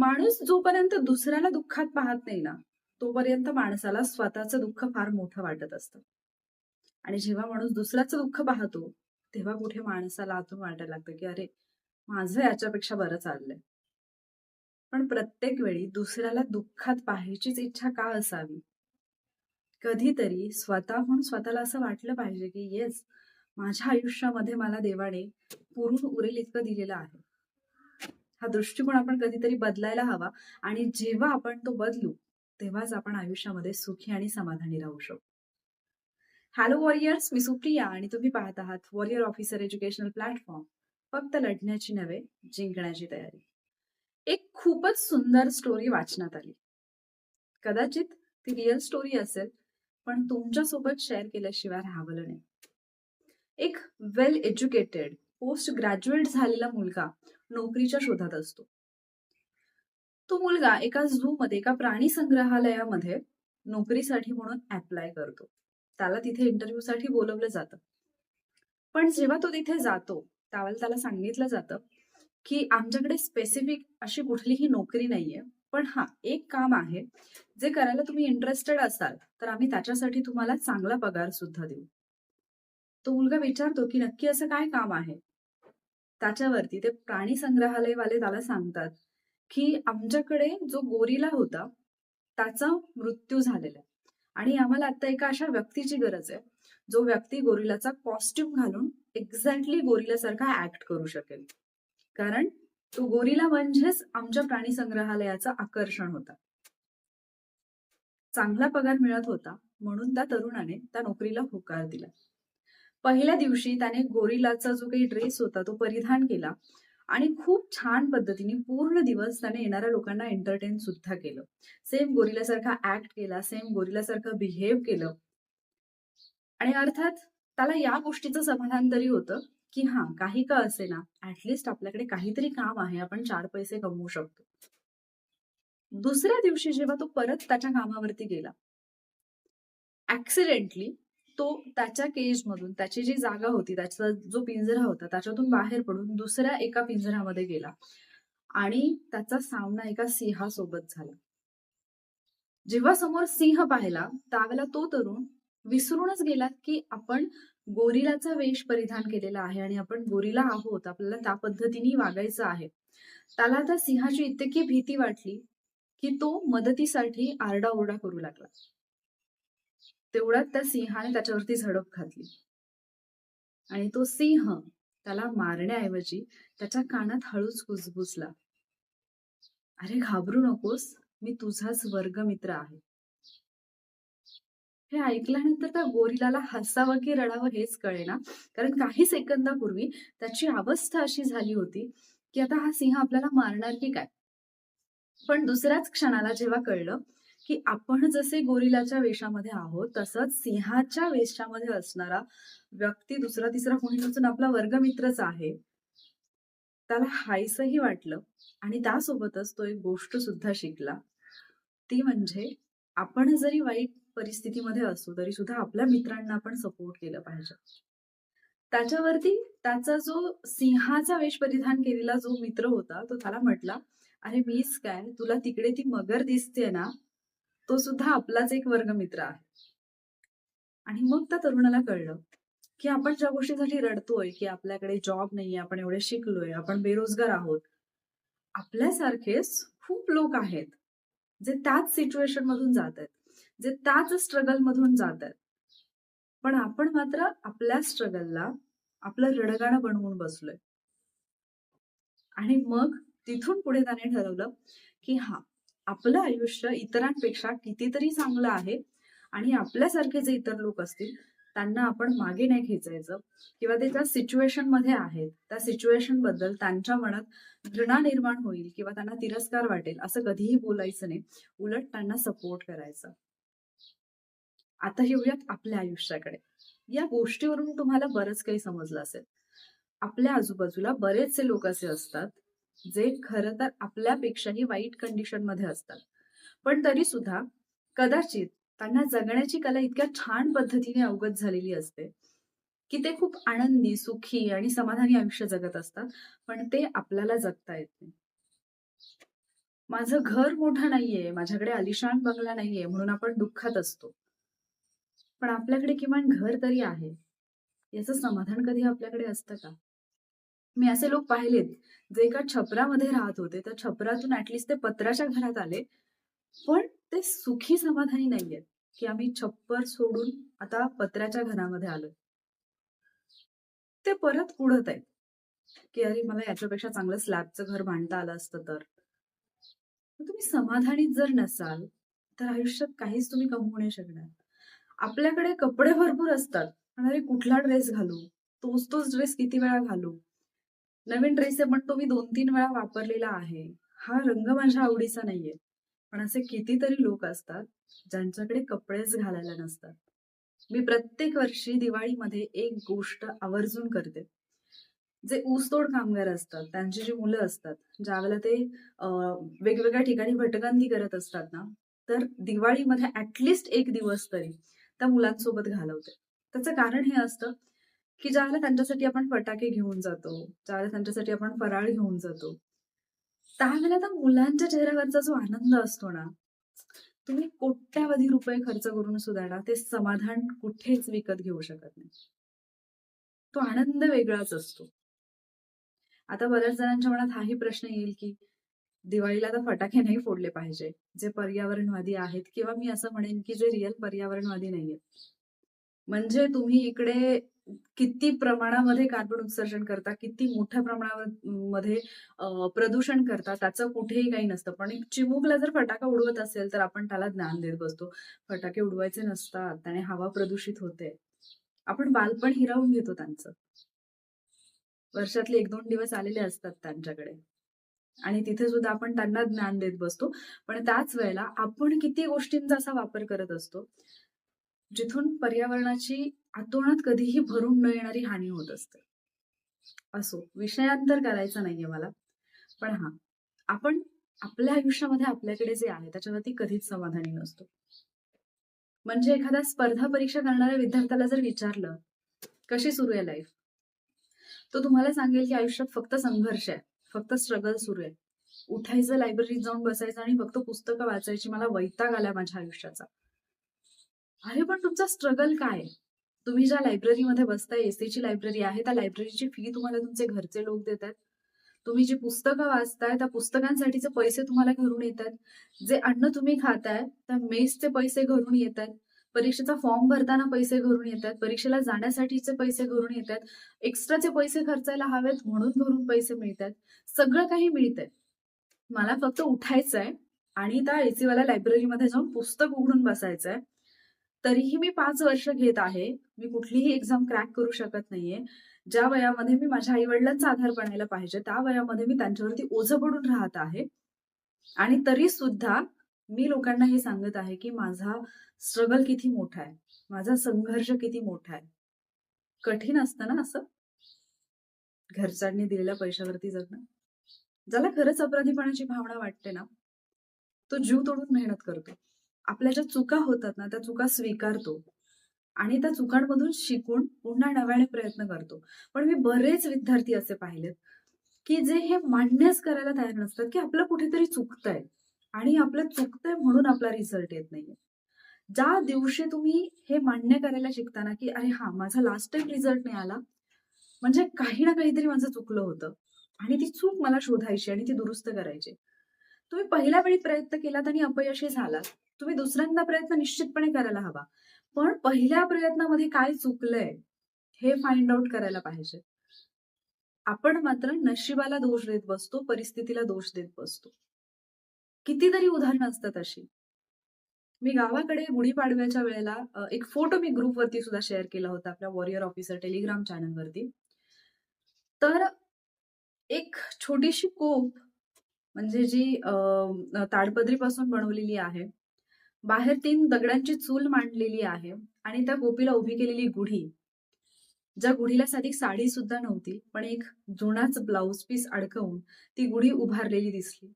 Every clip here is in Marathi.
माणूस जोपर्यंत दुसऱ्याला दुःखात पाहत नाही ना तोपर्यंत माणसाला स्वतःचं दुःख फार मोठं वाटत असतं. आणि जेव्हा माणूस दुसऱ्याचं दुःख पाहतो तेव्हा कुठे माणसाला आतून वाटायला लागतं की अरे माझं याच्यापेक्षा बरं चाललंय. पण प्रत्येक वेळी दुसऱ्याला दुःखात पाहायचीच इच्छा का असावी? कधीतरी स्वतःहून स्वतःला असं वाटलं पाहिजे की येस माझ्या आयुष्यामध्ये मला देवाने पुरून उरेल इतकं दिलेलं आहे. हा दृष्टिकोन आपण कधीतरी बदलायला हवा आणि जेव्हा आपण तो बदलू तेव्हाच आपण आयुष्यामध्ये सुखी आणि समाधानी राहू शकतो हॅलो वॉरियर्स मी सुप्रिया आणि तुम्ही पाहत आहात वॉरियर ऑफिसर एज्युकेशनल प्लॅटफॉर्म फक्त लढण्याची नव्हे जिंकण्याची तयारी. एक खूपच सुंदर स्टोरी वाचण्यात आली. कदाचित ती रिअल स्टोरी असेल पण तुमच्यासोबत शेअर केल्याशिवाय राहावलं नाही. एक वेल एज्युकेटेड पोस्ट ग्रॅज्युएट झालेला मुलगा नोकरीच्या शोधात असतो. तो मुलगा एका झू मध्ये एका प्राणी संग्रहालयामध्ये नोकरीसाठी म्हणून अप्लाय करतो. त्याला तिथे इंटरव्ह्यू साठी बोलवलं जातं. पण जेव्हा तो तिथे जातो त्यावेळेला त्याला सांगितलं जातं की आमच्याकडे स्पेसिफिक अशी कुठलीही नोकरी नाहीये पण हा एक काम आहे जे करायला तुम्ही इंटरेस्टेड असाल तर आम्ही त्याच्यासाठी तुम्हाला चांगला पगार सुद्धा देऊ. तो मुलगा विचारतो की नक्की असं काय काम आहे? त्याच्यावरती ते प्राणी संग्रहालयवाले त्याला सांगतात की आमच्याकडे जो गोरिला होता त्याचा मृत्यू झालेला आहे. आणि आम्हाला आता एका अशा व्यक्तीची गरज आहे जो व्यक्ती गोरिलाचा कॉस्ट्युम घालून एक्झॅक्टली गोरिलासारखा ऍक्ट करू शकेल. कारण तो गोरिला म्हणजेच आमच्या प्राणी संग्रहालयाचं आकर्षण होता. चांगला पगार मिळत होता म्हणून त्या तरुणाने त्या नोकरीला होकार दिला. पहिल्या दिवशी त्याने गोरिलाचा जो काही ड्रेस होता तो परिधान केला आणि खूप छान पद्धतीने पूर्ण दिवस त्याने येणाऱ्या लोकांना एंटरटेन सुद्धा केलं. सेम गोरिलासारखा ऍक्ट केला सेम गोरिलासारखं बिहेव केलं. आणि अर्थात त्याला या गोष्टीचं समाधान तरी होतं की हा काही का असे ना ऍटलिस्ट आपल्याकडे काहीतरी काम आहे आपण चार पैसे कमवू शकतो. दुसऱ्या दिवशी जेव्हा तो परत त्याच्या कामावरती गेला ऍक्सिडेंटली तो त्याच्या केज मधून त्याची जी जागा होती त्याचा जो पिंजरा होता त्याच्यातून बाहेर पडून दुसऱ्या एका पिंजऱ्यामध्ये गेला. आणि त्याचा सामना एका सिंहासोबत झाला. जेव्हा समोर सिंह पाहिला त्यावेळेला तो तरुण विसरूनच गेला की आपण गोरिलाचा वेश परिधान केलेला आहे आणि आपण गोरिला आहोत आपल्याला त्या पद्धतीने वागायचं आहे. त्याला त्या सिंहाची इतकी भीती वाटली की तो मदतीसाठी आरडाओरडा करू लागला. तेवढ्यात त्या सिंहाने त्याच्यावरती झडप घातली. आणि तो सिंह त्याला मारण्याऐवजी त्याच्या कानात हळूच कुजबुजला. अरे घाबरू नकोस. मी तुझाच वर्गमित्र आहे. हे ऐकल्यानंतर त्या गोरिलाला हसावं की रडावं हेच कळेना. कारण काही सेकंदापूर्वी त्याची अवस्था अशी झाली होती की आता हा सिंह आपल्याला मारणार की काय? पण दुसऱ्याच क्षणाला जेव्हा कळलं की आपण जसे गोरिलाच्या वेशामध्ये आहोत तसंच सिंहाच्या वेशामध्ये असणारा व्यक्ती दुसरा तिसरा कोणी नसून आपला वर्गमित्रच आहे. त्याला हायसही वाटलं आणि त्यासोबतच तो एक गोष्ट सुद्धा शिकला. ती म्हणजे आपण जरी वाईट परिस्थितीमध्ये असू तरी सुद्धा आपल्या मित्रांना आपण सपोर्ट केलं पाहिजे. त्याच्यावरती त्याचा जो सिंहाचा वेश परिधान केलेला जो मित्र होता तो त्याला म्हटला अरे मीच काय? तुला तिकडे ती मगर दिसते ना तो सुद्धा आपलाच एक वर्गमित्र आहे. आणि मग त्या तरुणाला कळलं की आपण ज्या गोष्टीसाठी रडतोय की आपल्याकडे जॉब नाहीये आपण एवढे शिकलोय आपण बेरोजगार आहोत आपल्यासारखेच खूप लोक आहेत जे त्याच सिच्युएशन मधून जात आहेत जे त्याच स्ट्रगल मधून जात आहेत. पण आपण मात्र आपल्या स्ट्रगलला आपलं रडगाणं बनवून बसलोय. आणि मग तिथून पुढे त्याने ठरवलं की हा आपलं आयुष्य इतरांपेक्षा कितीतरी चांगलं आहे आणि आपल्यासारखे जे इतर लोक असतील त्यांना आपण मागे नाही खेचायचं किंवा ते त्या सिच्युएशनमध्ये आहेत त्या सिच्युएशनबद्दल त्यांच्या मनात घृणा निर्माण होईल किंवा त्यांना तिरस्कार वाटेल असं कधीही बोलायचं नाही. उलट त्यांना सपोर्ट करायचं. आता येऊयात आपल्या आयुष्याकडे. या गोष्टीवरून तुम्हाला बरंच काही समजलं असेल. आपल्या आजूबाजूला बरेचसे लोक असे असतात जे खरं तर आपल्यापेक्षाही वाईट कंडिशनमध्ये असतात पण तरी सुद्धा कदाचित त्यांना जगण्याची कला इतक्या छान पद्धतीने अवगत झालेली असते की ते खूप आनंदी सुखी आणि समाधानी आयुष्य जगत असतात पण ते आपल्याला जगता येत नाही माझं घर मोठं नाहीये, माझ्याकडे आलिशान बंगला नाहीये म्हणून आपण दुःखात असतो. पण आपल्याकडे किमान घर तरी आहे. याचं समाधान कधी आपल्याकडे असतं का? मी असे लोक पाहिलेत, जे एका छपरामध्ये राहत होते. त्या छपरातून ऍटलिस्ट ते पत्राच्या घरात आले. पण ते सुखी समाधानी नाहीयेत, की आम्ही छप्पर सोडून आता पत्र्याच्या घरामध्ये आलोय. ते परत उडत आहेत, की अरे मला याच्यापेक्षा चांगलं स्लॅबचं घर बांधता आलं असतं तर. तुम्ही समाधानीत जर नसाल, तर आयुष्यात काहीच तुम्ही कमवू नाही शकणार. आपल्याकडे कपडे भरपूर असतात. अरे कुठला ड्रेस घालू? तोच तोच ड्रेस किती वेळा घालू? नवीन ड्रेस आहे पण तो मी 2-3 वेळा वापरलेला आहे. हा रंग माझ्या आवडीचा नाहीये. पण असे कितीतरी लोक असतात, ज्यांच्याकडे कपडेच घालायला नसतात. मी प्रत्येक वर्षी दिवाळीमध्ये एक गोष्ट आवर्जून करते. जे ऊसतोड कामगार असतात, त्यांची जी मुलं असतात, ज्यावेळेला ते वेगवेगळ्या ठिकाणी भटकंती करत असतात ना, तर दिवाळीमध्ये ऍटलिस्ट एक दिवस तरी त्या मुलांसोबत घालवते. त्याचं कारण हे असतं, की ज्यावेळेला त्यांच्यासाठी आपण फटाके घेऊन जातो, ज्यावेळेला त्यांच्यासाठी आपण फराळ घेऊन जातो, त्यावेळेला त्या मुलांच्या चेहऱ्यावरचा जो आनंद असतो ना, तुम्ही कोट्यावधी रुपये खर्च करून सुद्धा ना, ते समाधान कुठेच विकत घेऊ शकत नाही. तो आनंद वेगळाच असतो. आता बऱ्याच जणांच्या मनात हाही प्रश्न येईल, की दिवाळीला तर फटाके नाही फोडले पाहिजे, जे पर्यावरणवादी आहेत किंवा मी असं म्हणेन, की जे रिअल पर्यावरणवादी नाहीयेत. म्हणजे तुम्ही इकडे किती प्रमाणामध्ये कार्बन उत्सर्जन करता, किती मोठ्या प्रमाणामध्ये प्रदूषण करता, त्याचं कुठेही काही नसतं. पण एक जर फटाका उडवत असेल, तर आपण त्याला ज्ञान देत बसतो. फटाके उडवायचे नसतात, त्याने हवा प्रदूषित होते. आपण बालपण हिरावून घेतो त्यांचं. वर्षातले 1-2 दिवस आलेले असतात त्यांच्याकडे आणि तिथे सुद्धा आपण त्यांना ज्ञान देत बसतो. पण त्याच वेळेला आपण किती गोष्टींचा असा वापर करत असतो, जिथून पर्यावरणाची आतोणात कधीही भरून न येणारी हानी होत असते. असो, विषयांतर करायचं नाहीये मला. पण हा आपण आपल्या आयुष्यामध्ये आपल्याकडे जे आहे त्याच्यावरती कधीच समाधानी नसतो. म्हणजे एखाद्या स्पर्धा परीक्षा करणाऱ्या विद्यार्थ्याला जर विचारलं, "कशी सुरू आहे लाईफ?" तो तुम्हाला सांगेल, की आयुष्यात फक्त संघर्ष आहे, फक्त स्ट्रगल सुरू आहे. उठायचं, लायब्ररीत जाऊन बसायचं आणि फक्त पुस्तकं वाचायची. मला वैताग आला माझ्या आयुष्याचा. अरे पण तुमचा स्ट्रगल काय आहे? तुम्ही ज्या लायब्ररीमध्ये बसताय, एसीची लायब्ररी आहे, त्या लायब्ररीची फी तुम्हाला तुमचे घरचे लोक देतायत. तुम्ही जी पुस्तकं वाचताय, त्या पुस्तकांसाठीचे पैसे तुम्हाला घरून येतायत. जे अन्न तुम्ही खाताय, त्या मेसचे पैसे घरून येतायत. परीक्षेचा फॉर्म भरताना पैसे घरून येतायत. परीक्षेला जाण्यासाठीचे पैसे घरून येतायत. एक्स्ट्राचे पैसे खर्चायला हवेत म्हणून घरून पैसे मिळतायत. सगळं काही मिळतंय. मला फक्त उठायचंय आणि त्या एसीवाल्या लायब्ररीमध्ये जाऊन पुस्तक उघडून बसायचंय. तरीही मी पाच वर्ष घेत आहे. मी कुठलीही एक्झाम क्रॅक करू शकत नाहीये. ज्या वयामध्ये मी माझ्या आई-वडिलांचा आधार बनायला पाहिजे, त्या वयामध्ये मी त्यांच्यावरती ओझं पडून राहत आहे. आणि तरी सुद्धा मी लोकांना हे सांगत आहे, की माझा स्ट्रगल किती मोठा आहे. माझा संघर्ष किती मोठा आहे. कठीण असतं ना असं? घरच्यांनी दिलेल्या पैशावरती जगणं. ज्याला खरंच अपराधीपणाची भावना वाटते ना, तो जीव तोडून मेहनत करतो. आपल्या ज्या चुका होतात ना, त्या चुका स्वीकारतो आणि त्या चुकांमधून शिकून पुन्हा नव्याने प्रयत्न करतो. पण मी बरेच विद्यार्थी असे पाहिलेत, की जे हे मान्यच करायला तयार नसतात, की आपलं कुठेतरी चुकतंय आणि आपलं चुकतंय म्हणून आपला रिझल्ट येत नाहीये. ज्या दिवशी तुम्ही हे मान्य करायला शिकताना की "अरे हा माझा लास्ट टाइम रिझल्ट नाही आला, म्हणजे काही ना काहीतरी माझं चुकलं होतं आणि ती चूक मला शोधायची आणि ती दुरुस्त करायची." तुम्ही पहिल्या वेळी प्रयत्न केलात आणि अपयशी झालात. तुम्ही दुसऱ्यांदा प्रयत्न निश्चितपणे करायला हवा. पण पहिल्या प्रयत्नामध्ये काय चुकलंय, हे फाइंड आउट करायला पाहिजे. आपण मात्र नशिबाला दोष देत बसतो, परिस्थितीला दोष देत बसतो. कितीतरी उदाहरणं असतात अशी. मी गावाकडे गुढीपाडव्याच्या वेळेला एक फोटो मी ग्रुपवरती सुद्धा शेअर केला होता आपल्या वॉरियर ऑफिसर टेलिग्राम चॅनलवरती. तर एक छोटीशी कोप म्हणजे जी ताडपदरीपासून बनवलेली आहे. बाहेर तीन दगडांची चूल मांडलेली आहे आणि त्या गोपीला उभी केलेली गुढी. ज्या गुढीला साधी साडी सुद्धा नव्हती, पण एक जुनाच ब्लाऊज पीस अडकवून ती गुढी उभारलेली दिसली.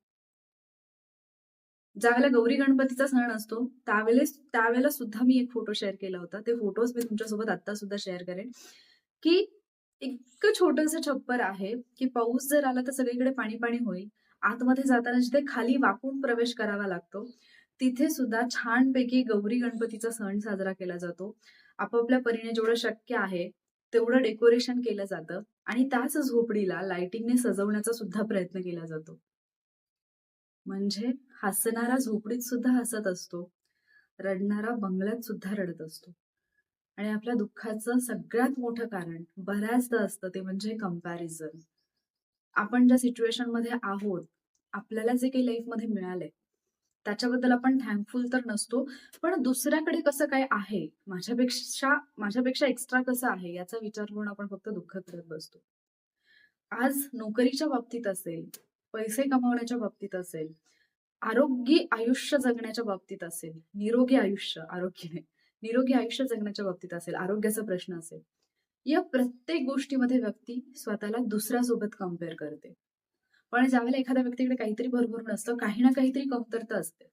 ज्यावेळेला गौरी गणपतीचा सण असतो, त्यावेळेस त्यावेळेला सुद्धा मी एक फोटो शेअर केला होता. ते फोटोज मी तुमच्यासोबत आता सुद्धा शेअर करेन, की इतकं छोटंसं छप्पर आहे, की पाऊस जर आला तर सगळीकडे पाणी-पाणी होईल. आतमध्ये जाताना जिथे खाली वाकून प्रवेश करावा लागतो तिथे सुद्धा छानपैकी गौरी गणपतीचा सण साजरा केला जातो. आपापल्या परीने जेवढं शक्य आहे तेवढं डेकोरेशन केलं जातं आणि त्याच झोपडीला लाइटिंगने सजवण्याचा सुद्धा प्रयत्न केला जातो. म्हणजे हसणारा झोपडीत सुद्धा हसत असतो रडणारा बंगल्यात सुद्धा रडत असतो. आणि आपल्या दुःखाचं सगळ्यात मोठं कारण बऱ्याचदा असतं ते म्हणजे कंपॅरिझन आपण ज्या सिच्युएशनमध्ये आहोत आपल्याला जे काही लाईफमध्ये मिळालंय त्याच्याबद्दल आपण थँकफुल तर नसतो पण दुसऱ्याकडे कसं काय आहे? माझ्यापेक्षा माझ्यापेक्षा एक्स्ट्रा कसं आहे? याचा विचार करून आपण फक्त दुःख करत बसतो. आज नोकरीच्या बाबतीत असेल पैसे कमावण्याच्या बाबतीत असेल आरोग्य आयुष्य जगण्याच्या बाबतीत असेल निरोगी आयुष्य आरोग्य निरोगी आयुष्य जगण्याच्या बाबतीत असेल आरोग्याचा प्रश्न असेल या प्रत्येक गोष्टीमध्ये व्यक्ती स्वतःला दुसऱ्यासोबत कंपेअर करते. पण ज्यावेळेला एखाद्या व्यक्तीकडे काहीतरी भरभर नसतं काही ना काहीतरी कमतरता असते.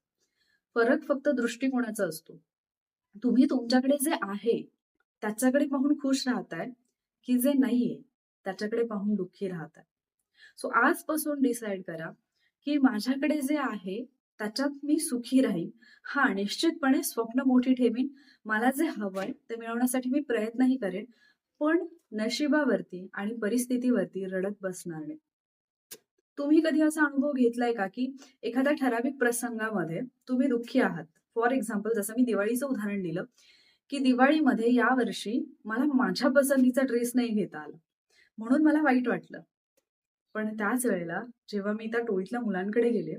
फरक फक्त दृष्टिकोनाचा असतो. तुम्ही तुमच्याकडे जे आहे त्याच्याकडे पाहून खुश राहताय की जे नाहीये त्याच्याकडे पाहून दुःखी राहताय. सो आजपासून डिसाईड करा की माझ्याकडे जे आहे त्याच्यात मी सुखी राहीन. हा निश्चितपणे स्वप्न मोठी ठेवीन. मला जे हवंय ते मिळवण्यासाठी मी प्रयत्नही करेन. पण नशिबावरती आणि परिस्थितीवरती रडत बसणार नाही. तुम्ही कधी असा अनुभव घेतलाय का की एखाद्या ठराविक प्रसंगामध्ये तुम्ही दुःखी आहात? फॉर एक्झाम्पल जसं मी दिवाळीचं उदाहरण दिलं की दिवाळीमध्ये यावर्षी मला माझ्या पसंतीचा ड्रेस नाही घेता आला. म्हणून मला वाईट वाटलं. पण त्याच वेळेला जेव्हा मी त्या टोळीतल्या मुलांकडे गेले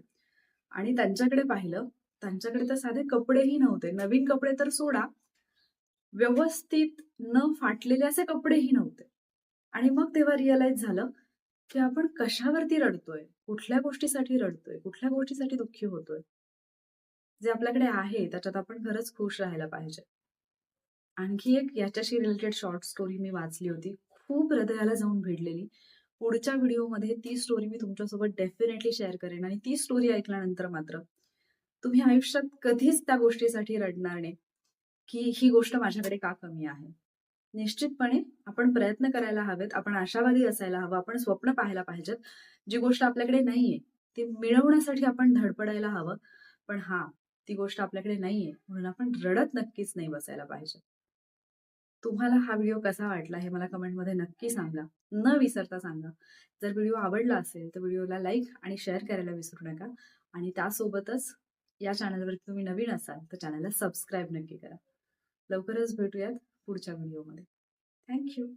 आणि त्यांच्याकडे पाहिलं त्यांच्याकडे तर साधे कपडेही नव्हते. नवीन कपडे तर सोडा. व्यवस्थित न फाटलेले असे कपडेही नव्हते. आणि मग तेव्हा रिअलाइज झालं की आपण कशावरती रडतोय? कुठल्या गोष्टीसाठी रडतोय? कुठल्या गोष्टीसाठी दुःखी होतोय? जे आपल्याकडे आहे त्याच्यात आपण खरंच खुश राहायला पाहिजे. आणखी एक याच्याशी रिलेटेड शॉर्ट स्टोरी मी वाचली होती. खूप हृदयाला जाऊन भिडलेली. पुढच्या व्हिडिओमध्ये ती स्टोरी मी तुमच्यासोबत डेफिनेटली शेअर करेन आणि ती स्टोरी ऐकल्यानंतर मात्र तुम्ही आयुष्यात कधीच त्या गोष्टीसाठी रडणार नाही की ही गोष्ट माझ्याकडे का कमी आहे? निश्चितपणे आपण प्रयत्न करायला हवेत आपण आशावादी असायला हवं आपण स्वप्न पाहायला पाहिजेत. जी गोष्ट आपल्याकडे नाहीये ती मिळवण्यासाठी आपण धडपडायला हवं. पण हा ती गोष्ट आपल्याकडे नाहीये म्हणून आपण रडत नक्कीच नाही बसायला पाहिजे. तुम्हाला हा व्हिडिओ कसा वाटला हे मला कमेंटमध्ये नक्की सांगा. न विसरता सांगा. जर व्हिडिओ आवडला असेल तर व्हिडिओला लाईक आणि शेअर करायला विसरू नका. आणि त्यासोबतच या चॅनलवर तुम्ही नवीन असाल तर चॅनलला सबस्क्राईब नक्की करा. लवकरच भेटूयात. पुढच्या व्हिडिओमध्ये. थँक्यू